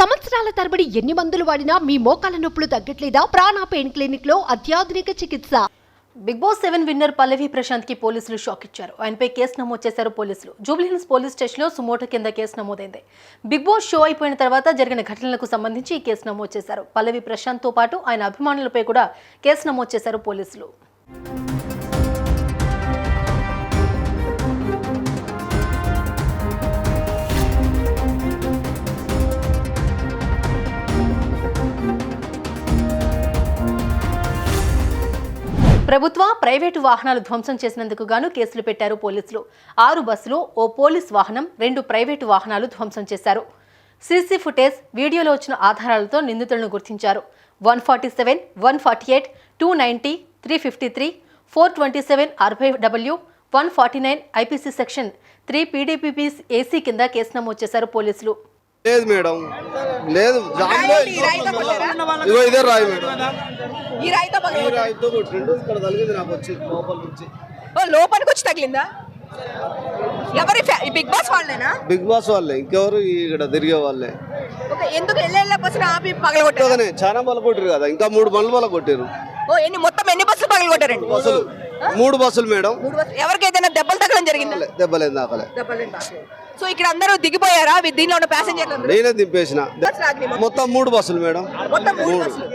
సంవత్సరాల తరబడి ఎన్ని మందులు వాడినా మీ మోకాల నొప్పులు తగ్గట్లేదా? ప్రాణా పెయిన్ క్లినిక్లో అత్యాధునిక చికిత్స. Big Boss seven winner Pallavi ప్రశాంత్కి పోలీసులు షాక్ ఇచ్చారు. ఆయనపై కేసు నమోదు చేశారు పోలీసులు. జూబ్లీహిల్స్ పోలీస్ స్టేషన్లో సుమోటో కింద కేసు నమోదైంది. బిగ్ బాస్ షో అయిపోయిన తర్వాత జరిగిన ఘటనలకు సంబంధించి ఈ కేసు నమోదు చేశారు. పల్లవి ప్రశాంత్తో పాటు ఆయన అభిమానులపై కూడా కేసు నమోదు చేశారు పోలీసులు. ప్రభుత్వ ప్రైవేటు వాహనాలు ధ్వంసం చేసినందుకు గాను కేసులు పెట్టారు పోలీసులు. ఆరు బస్సులు ఓ పోలీస్ వాహనం రెండు ప్రైవేటు వాహనాలు ధ్వంసం చేశారు. సీసీ ఫుటేజ్ వీడియోలో వచ్చిన ఆధారాలతో నిందితులను గుర్తించారు. One forty seven one forty eight two ninety three fifty three four twenty seven R by W one forty nine IPC section three PDPP AC కింద కేసు నమోదు చేశారు పోలీసులు. లేదు మేడం. లేదు? ఇగో ఇదే రాయి మేడం. ఈ రాయితో కొట్టిండు. ఇక్కడ తగిలింది నాకు వచ్చి లోపల నుంచి. ఓ లోపలికి వచ్చి తగిలిందా? ఎవరి బిగ్ బాస్ వాళ్ళేనా? బిగ్ బాస్ వాళ్ళే ఇంకెవరు ఇక్కడ తిరిగే వాళ్ళే. ఓకే ఎందుకు వెళ్ళే బస్సులు ఆపి పగల కొట్టారు? చాలా బల కొట్టారు కదా ఇంకా మూడు బండ్లు బల కొట్టారు ఓ ఎన్ని మొత్తం ఎన్ని బస్సులు పగల కొట్టారండి? బస్సులు. మూడు బస్సులు మేడం. మూడు బస్సులు. ఎవరికి ఏదైనా దెబ్బలు తగలం జరిగిందా దెబ్బలేదు దాకలే సో ఇక్కడ అందరూ దిగిపోయారా? దీనిలో ఉన్న ప్యాసింజర్లు నేనే దింపేసిన. మొత్తం. మూడు బస్సులు మేడం మూడు. బస్సులు.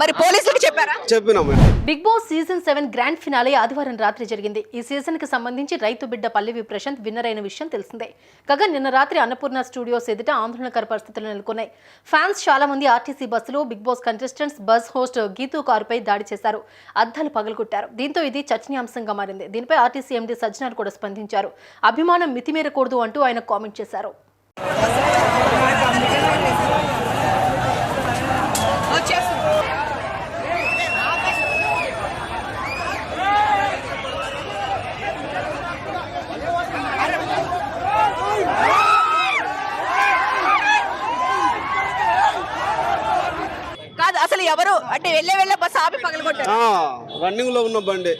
మరి పోలీసులకు చెప్పారా? చెప్పినా Big Boss season seven grand finale ఆదివారం రాత్రి జరిగింది. ఈ సీజన్కి సంబంధించి రైతు బిడ్డ పల్లవి ప్రశాంత్ విన్నర్ అయిన విషయం తెలిసిందే. కాగా నిన్న రాత్రి అన్నపూర్ణ స్టూడియోస్ ఎదుట ఆందోళనకర పరిస్థితులు నెలకొన్నాయి. ఫ్యాన్స్ చాలా మంది ఆర్టీసీ బస్సులో Big Boss contestants bus host Geethu కారుపై దాడి చేశారు. అద్దాలు పగలగొట్టారు. దీంతో ఇది చర్చనీయాంశంగా మారింది. దీనిపై ఆర్టీసీ ఎండీ సజ్జనార్ కూడా స్పందించారు. అభిమానం మితిమీరకూడదు అంటూ ఆయన కామెంట్ చేశారు వచ్చేస్తుంది కాదు అసలు ఎవరు? అంటే వెళ్ళే వెళ్ళే బస్సు ఆపి పగలగొట్టారు. రన్నింగ్లో ఉన్న బండి.